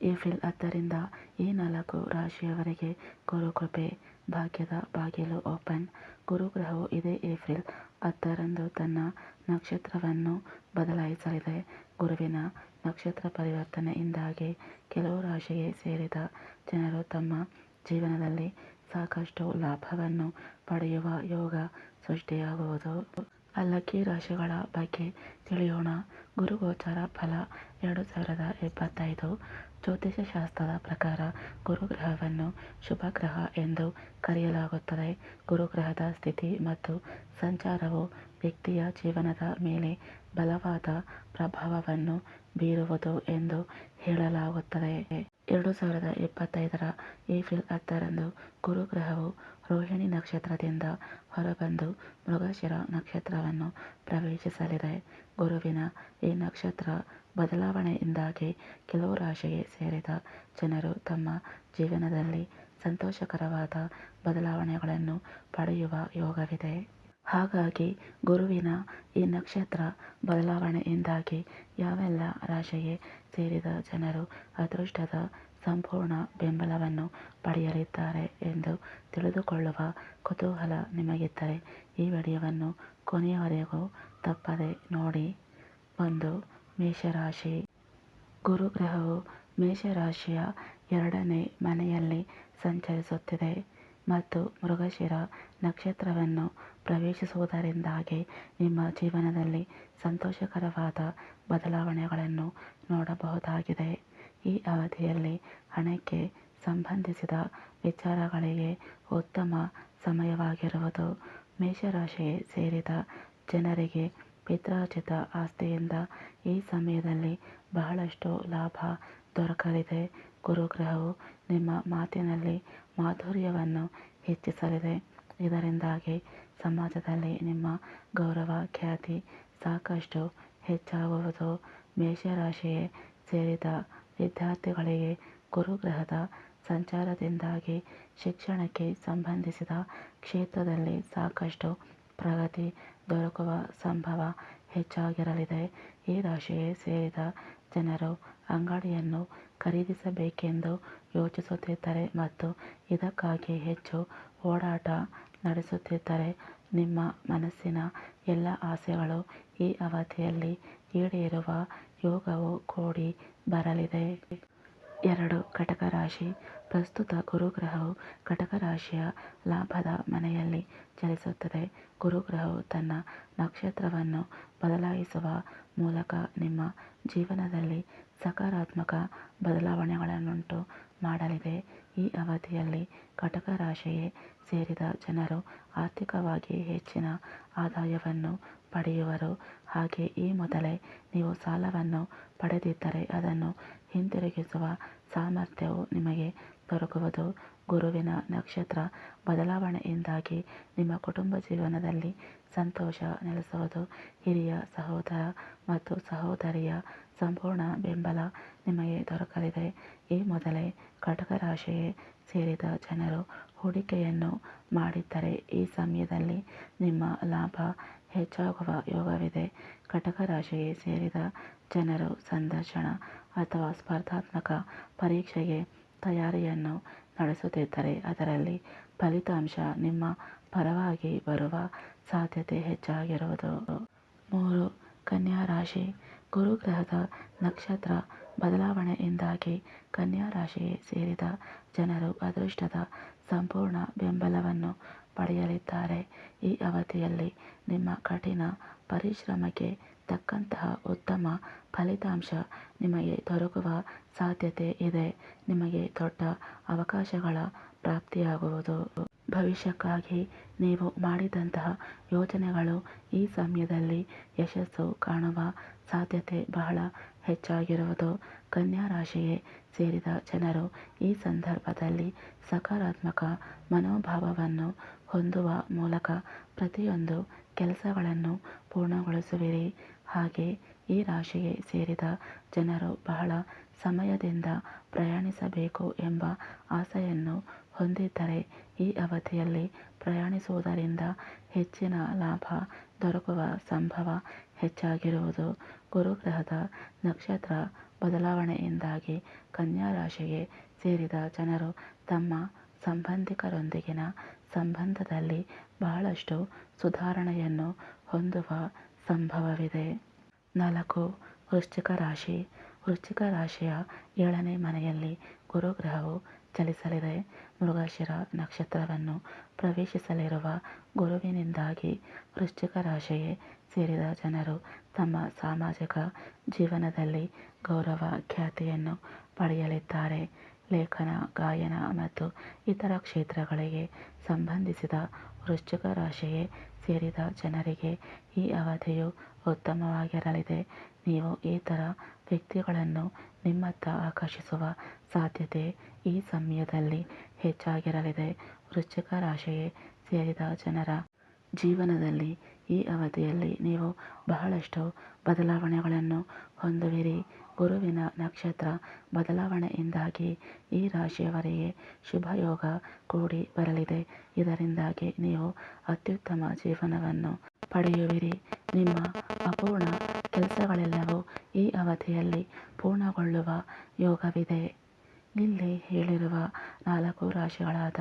April ಹತ್ತರಿಂದ ಈ ನಾಲ್ಕು ರಾಶಿಯವರಿಗೆ ಗುರುಕೃಪೆ ಭಾಗ್ಯದ ಬಾಗಿಲು ಓಪನ್. ಗುರುಗ್ರಹವು ಇದೇ ಏಪ್ರಿಲ್ ಹತ್ತರಂದು ತನ್ನ ನಕ್ಷತ್ರವನ್ನು ಬದಲಾಯಿಸಲಿದೆ. ಗುರುವಿನ ನಕ್ಷತ್ರ ಪರಿವರ್ತನೆಯಿಂದಾಗಿ ಕೆಲವು ರಾಶಿಗೆ ಸೇರಿದ ಜನರು ತಮ್ಮ ಜೀವನದಲ್ಲಿ ಸಾಕಷ್ಟು ಲಾಭವನ್ನು ಪಡೆಯುವ ಯೋಗ ಸೃಷ್ಟಿಯಾಗುವುದು. ಅಲ್ಲಕ್ಕಿ ರಾಶಿಗಳ ಬಗ್ಗೆ ತಿಳಿಯೋಣ. ಗುರುಗೋಚರ ಫಲ ಎರಡು ಸಾವಿರದ ಇಪ್ಪತ್ತೈದು. ಜ್ಯೋತಿಷಶಾಸ್ತ್ರದ ಪ್ರಕಾರ ಗುರುಗ್ರಹವನ್ನು ಶುಭಗ್ರಹ ಎಂದು ಕರೆಯಲಾಗುತ್ತದೆ. ಗುರುಗ್ರಹದ ಸ್ಥಿತಿ ಮತ್ತು ಸಂಚಾರವು ವ್ಯಕ್ತಿಯ ಜೀವನದ ಮೇಲೆ ಬಲವಾದ ಪ್ರಭಾವವನ್ನು ಬೀರುವುದು ಎಂದು ಹೇಳಲಾಗುತ್ತದೆ. ಎರಡು ಸಾವಿರದ ಇಪ್ಪತ್ತೈದರ ಏಪ್ರಿಲ್ ಹತ್ತರಂದು ಗುರುಗ್ರಹವು ರೋಹಿಣಿ ನಕ್ಷತ್ರದಿಂದ ಹೊರಬಂದು ಮೃಗಶಿರ ನಕ್ಷತ್ರವನ್ನು ಪ್ರವೇಶಿಸಲಿದೆ. ಗುರುವಿನ ಈ ನಕ್ಷತ್ರ ಬದಲಾವಣೆಯಿಂದಾಗಿ ಕೆಲವು ರಾಶಿಗೆ ಸೇರಿದ ಜನರು ತಮ್ಮ ಜೀವನದಲ್ಲಿ ಸಂತೋಷಕರವಾದ ಬದಲಾವಣೆಗಳನ್ನು ಪಡೆಯುವ ಯೋಗವಿದೆ. ಹಾಗಾಗಿ ಗುರುವಿನ ಈ ನಕ್ಷತ್ರ ಬದಲಾವಣೆಯಿಂದಾಗಿ ಯಾವೆಲ್ಲ ರಾಶಿಗೆ ಸೇರಿದ ಜನರು ಅದೃಷ್ಟದ ಸಂಪೂರ್ಣ ಬೆಂಬಲವನ್ನು ಪಡೆಯಲಿದ್ದಾರೆ ಎಂದು ತಿಳಿದುಕೊಳ್ಳುವ ಕುತೂಹಲ ನಿಮಗಿದ್ದರೆ ಈ ವಿಡಿಯೋವನ್ನು ಕೊನೆಯವರೆಗೂ ತಪ್ಪದೆ ನೋಡಿ. ಒಂದು, ಮೇಷರಾಶಿ. ಗುರುಗ್ರಹವು ಮೇಷರಾಶಿಯ ಎರಡನೇ ಮನೆಯಲ್ಲಿ ಸಂಚರಿಸುತ್ತಿದೆ. ಮತ್ತು ಮೃಗಶಿರ ನಕ್ಷತ್ರವನ್ನು ಪ್ರವೇಶಿಸುವುದರಿಂದಾಗಿ ನಿಮ್ಮ ಜೀವನದಲ್ಲಿ ಸಂತೋಷಕರವಾದ ಬದಲಾವಣೆಗಳನ್ನು ನೋಡಬಹುದಾಗಿದೆ. ಈ ಅವಧಿಯಲ್ಲಿ ಹಣಕ್ಕೆ ಸಂಬಂಧಿಸಿದ ವಿಚಾರಗಳಿಗೆ ಉತ್ತಮ ಸಮಯವಾಗಿರುವುದು ಮೇಷರಾಶಿಗೆ ಸೇರಿದ ಜನರಿಗೆ ಪಿತ್ರಾರ್ಜಿತ ಆಸ್ತಿಯಿಂದ ಈ ಸಮಯದಲ್ಲಿ ಬಹಳಷ್ಟು ಲಾಭ ದೊರಕಲಿದೆ. ಗುರುಗ್ರಹವು ನಿಮ್ಮ ಮಾತಿನಲ್ಲಿ ಮಾಧುರ್ಯವನ್ನು ಹೆಚ್ಚಿಸಲಿದೆ. ಇದರಿಂದಾಗಿ ಸಮಾಜದಲ್ಲಿ ನಿಮ್ಮ ಗೌರವ, ಖ್ಯಾತಿ ಸಾಕಷ್ಟು ಹೆಚ್ಚಾಗುವುದು. ಮೇಷರಾಶಿಯೇ ಸೇರಿದ ವಿದ್ಯಾರ್ಥಿಗಳಿಗೆ ಗುರುಗ್ರಹದ ಸಂಚಾರದಿಂದಾಗಿ ಶಿಕ್ಷಣಕ್ಕೆ ಸಂಬಂಧಿಸಿದ ಕ್ಷೇತ್ರದಲ್ಲಿ ಸಾಕಷ್ಟು ಪ್ರಗತಿ ದೊರಕುವ ಸಂಭವ ಹೆಚ್ಚಾಗಿರಲಿದೆ. ಈ ರಾಶಿಗೆ ಸೇರಿದ ಜನರು ಅಂಗಡಿಯನ್ನು ಖರೀದಿಸಬೇಕೆಂದು ಯೋಚಿಸುತ್ತಿದ್ದಾರೆ ಮತ್ತು ಇದಕ್ಕಾಗಿ ಹೆಚ್ಚು ಓಡಾಟ ನಡೆಸುತ್ತಿದ್ದರೆ. ನಿಮ್ಮ ಮನಸ್ಸಿನ ಎಲ್ಲ ಆಸೆಗಳು ಈ ಅವಧಿಯಲ್ಲಿ ಈಡೇರುವ ಯೋಗವು ಕೂಡಿ ಬರಲಿದೆ. ಎರಡು ಕಟಕ ರಾಶಿ. ಪ್ರಸ್ತುತ ಗುರುಗ್ರಹವು ಕಟಕ ರಾಶಿಯ ಲಾಭದ ಮನೆಯಲ್ಲಿ ಚಲಿಸುತ್ತದೆ. ಗುರುಗ್ರಹವು ತನ್ನ ನಕ್ಷತ್ರವನ್ನು ಬದಲಾಯಿಸುವ ಮೂಲಕ ನಿಮ್ಮ ಜೀವನದಲ್ಲಿ ಸಕಾರಾತ್ಮಕ ಬದಲಾವಣೆಗಳನ್ನುಂಟು ಮಾಡಲಿದೆ. ಈ ಅವಧಿಯಲ್ಲಿ ಕಟಕ ರಾಶಿಗೆ ಸೇರಿದ ಜನರು ಆರ್ಥಿಕವಾಗಿ ಹೆಚ್ಚಿನ ಆದಾಯವನ್ನು ಪಡೆಯುವರು. ಹಾಗೆ ಈ ಮೊದಲೇ ನೀವು ಸಾಲವನ್ನು ಪಡೆದಿದ್ದರೆ ಅದನ್ನು ಹಿಂತಿರುಗಿಸುವ ಸಾಮರ್ಥ್ಯವು ನಿಮಗೆ ದೊರಕುವುದು ಗುರುವಿನ ನಕ್ಷತ್ರ ಬದಲಾವಣೆಯಿಂದಾಗಿ ನಿಮ್ಮ ಕುಟುಂಬ ಜೀವನದಲ್ಲಿ ಸಂತೋಷ ನೆಲೆಸುವುದು. ಹಿರಿಯ ಸಹೋದರ ಮತ್ತು ಸಹೋದರಿಯ ಸಂಪೂರ್ಣ ಬೆಂಬಲ ನಿಮಗೆ ದೊರಕಲಿದೆ. ಈ ಮೊದಲೇ ಕಟಕ ರಾಶಿಗೆ ಸೇರಿದ ಜನರು ಹೂಡಿಕೆಯನ್ನು ಮಾಡಿದ್ದರೆ ಈ ಸಮಯದಲ್ಲಿ ನಿಮ್ಮ ಲಾಭ ಹೆಚ್ಚಾಗುವ ಯೋಗವಿದೆ. ಕಟಕ ರಾಶಿಗೆ ಸೇರಿದ ಜನರು ಸಂದರ್ಶನ ಅಥವಾ ಸ್ಪರ್ಧಾತ್ಮಕ ಪರೀಕ್ಷೆಗೆ ತಯಾರಿಯನ್ನು ನಡೆಸುತ್ತಿದ್ದರೆ. ಅದರಲ್ಲಿ ಫಲಿತಾಂಶ ನಿಮ್ಮ ಪರವಾಗಿ ಬರುವ ಸಾಧ್ಯತೆ ಹೆಚ್ಚಾಗಿರುವುದು. ಮೂರು ಕನ್ಯಾ ರಾಶಿ ಗುರುಗ್ರಹದ ನಕ್ಷತ್ರ ಬದಲಾವಣೆಯಿಂದಾಗಿ ಕನ್ಯಾ ರಾಶಿಗೆ ಸೇರಿದ ಜನರು ಅದೃಷ್ಟದ ಸಂಪೂರ್ಣ ಬೆಂಬಲವನ್ನು ಪಡೆಯಲಿದ್ದಾರೆ. ಈ ಅವಧಿಯಲ್ಲಿ ನಿಮ್ಮ ಕಠಿಣ ಪರಿಶ್ರಮಕ್ಕೆ ತಕ್ಕಂತಹ ಉತ್ತಮ ಫಲಿತಾಂಶ ನಿಮಗೆ ದೊರಕುವ ಸಾಧ್ಯತೆ ಇದೆ. ನಿಮಗೆ ದೊಡ್ಡ ಅವಕಾಶಗಳ ಪ್ರಾಪ್ತಿಯಾಗುವುದು. ಭವಿಷ್ಯಕ್ಕಾಗಿ ನೀವು ಮಾಡಿದಂತಹ ಯೋಜನೆಗಳು ಈ ಸಮಯದಲ್ಲಿ ಯಶಸ್ಸು ಕಾಣುವ ಸಾಧ್ಯತೆ ಬಹಳ ಹೆಚ್ಚಾಗಿರುವುದು. ಕನ್ಯಾ ರಾಶಿಗೆ ಸೇರಿದ ಜನರು ಈ ಸಂದರ್ಭದಲ್ಲಿ ಸಕಾರಾತ್ಮಕ ಮನೋಭಾವವನ್ನು ಹೊಂದುವ ಮೂಲಕ ಪ್ರತಿಯೊಂದು ಕೆಲಸಗಳನ್ನು ಪೂರ್ಣಗೊಳಿಸುವಿರಿ. ಹಾಗೆ ಈ ರಾಶಿಗೆ ಸೇರಿದ ಜನರು ಬಹಳ ಸಮಯದಿಂದ ಪ್ರಯಾಣಿಸಬೇಕು ಎಂಬ ಆಸೆಯನ್ನು ಹೊಂದಿದ್ದರೆ ಈ ಅವಧಿಯಲ್ಲಿ ಪ್ರಯಾಣಿಸುವುದರಿಂದ ಹೆಚ್ಚಿನ ಲಾಭ ದೊರಕುವ ಸಂಭವ ಹೆಚ್ಚಾಗಿರುವುದು. ಗುರುಗ್ರಹದ ನಕ್ಷತ್ರ ಬದಲಾವಣೆಯಿಂದಾಗಿ ಕನ್ಯಾ ರಾಶಿಗೆ ಸೇರಿದ ಜನರು ತಮ್ಮ ಸಂಬಂಧಿಕರೊಂದಿಗಿನ ಸಂಬಂಧದಲ್ಲಿ ಬಹಳಷ್ಟು ಸುಧಾರಣೆಯನ್ನು ಹೊಂದುವ ಸಂಭವವಿದೆ. ನಾಲ್ಕು, ವೃಶ್ಚಿಕ ರಾಶಿ. ವೃಶ್ಚಿಕ ರಾಶಿಯ ಏಳನೇ ಮನೆಯಲ್ಲಿ ಗುರುಗ್ರಹವು ಚಲಿಸಲಿದೆ. ಮೃಗಶಿರ ನಕ್ಷತ್ರವನ್ನು ಪ್ರವೇಶಿಸಲಿರುವ ಗುರುವಿನಿಂದಾಗಿ ವೃಶ್ಚಿಕ ರಾಶಿಗೆ ಸೇರಿದ ಜನರು ತಮ್ಮ ಸಾಮಾಜಿಕ ಜೀವನದಲ್ಲಿ ಗೌರವ ಖ್ಯಾತಿಯನ್ನು ಪಡೆಯಲಿದ್ದಾರೆ. ಲೇಖನ, ಗಾಯನ ಮತ್ತು ಇತರ ಕ್ಷೇತ್ರಗಳಿಗೆ ಸಂಬಂಧಿಸಿದ ವೃಶ್ಚಿಕ ರಾಶಿಗೆ ಸೇರಿದ ಜನರಿಗೆ ಈ ಅವಧಿಯು ಉತ್ತಮವಾಗಿರಲಿದೆ. ನೀವು ಇತರ ವ್ಯಕ್ತಿಗಳನ್ನು ನಿಮ್ಮತ್ತ ಆಕರ್ಷಿಸುವ ಸಾಧ್ಯತೆ ಈ ಸಮಯದಲ್ಲಿ ಹೆಚ್ಚಾಗಿರಲಿದೆ. ವೃಶ್ಚಿಕ ರಾಶಿಗೆ ಸೇರಿದ ಜನರ ಜೀವನದಲ್ಲಿ ಈ ಅವಧಿಯಲ್ಲಿ ನೀವು ಬಹಳಷ್ಟು ಬದಲಾವಣೆಗಳನ್ನು ಹೊಂದುವಿರಿ. ಗುರುವಿನ ನಕ್ಷತ್ರ ಬದಲಾವಣೆಯಿಂದಾಗಿ ಈ ರಾಶಿಯವರಿಗೆ ಶುಭಯೋಗ ಕೂಡಿ ಬರಲಿದೆ. ಇದರಿಂದಾಗಿ ನೀವು ಅತ್ಯುತ್ತಮ ಜೀವನವನ್ನು ಪಡೆಯುವಿರಿ. ನಿಮ್ಮ ಅಪೂರ್ಣ ಕೆಲಸಗಳೆಲ್ಲವೂ ಈ ಅವಧಿಯಲ್ಲಿ ಪೂರ್ಣಗೊಳ್ಳುವ ಯೋಗವಿದೆ. ಇಲ್ಲಿ ಹೇಳಿರುವ ನಾಲ್ಕು ರಾಶಿಗಳಾದ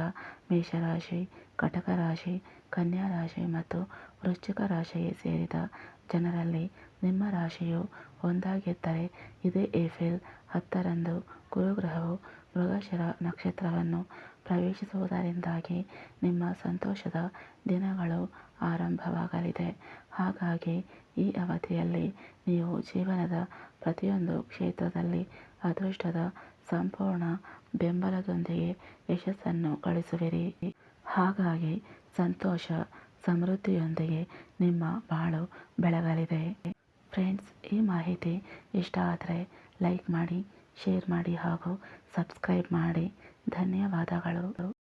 ಮೇಷರಾಶಿ ಕಟಕ ರಾಶಿ ಕನ್ಯಾ ರಾಶಿ ಮತ್ತು ವೃಶ್ಚಿಕ ರಾಶಿಗೆ ಸೇರಿದ ಜನರಲ್ಲಿ ನಿಮ್ಮ ರಾಶಿಯು ಒಂದಾಗಿದ್ದರೆ ಇದೇ ಏಪ್ರಿಲ್ ಹತ್ತರಂದು ಗುರುಗ್ರಹವು ಮೃಗಶಿರ ನಕ್ಷತ್ರವನ್ನು ಪ್ರವೇಶಿಸುವುದರಿಂದಾಗಿ ನಿಮ್ಮ ಸಂತೋಷದ ದಿನಗಳು ಆರಂಭವಾಗಲಿದೆ. ಹಾಗಾಗಿ ಈ ಅವಧಿಯಲ್ಲಿ ನೀವು ಜೀವನದ ಪ್ರತಿಯೊಂದು ಕ್ಷೇತ್ರದಲ್ಲಿ ಅದೃಷ್ಟದ ಸಂಪೂರ್ಣ ಬೆಂಬಲದೊಂದಿಗೆ ಯಶಸ್ಸನ್ನು ಗಳಿಸುವಿರಿ. ಹಾಗಾಗಿ ಸಂತೋಷ, ಸಮೃದ್ಧಿಯೊಂದಿಗೆ ನಿಮ್ಮ ಬಾಳು ಬೆಳಗಲಿದೆ. ಫ್ರೆಂಡ್ಸ್, ಈ ಮಾಹಿತಿ ಇಷ್ಟ ಆದರೆ ಲೈಕ್ ಮಾಡಿ, ಶೇರ್ ಮಾಡಿ ಹಾಗೂ ಸಬ್ಸ್ಕ್ರೈಬ್ ಮಾಡಿ. ಧನ್ಯವಾದಗಳು.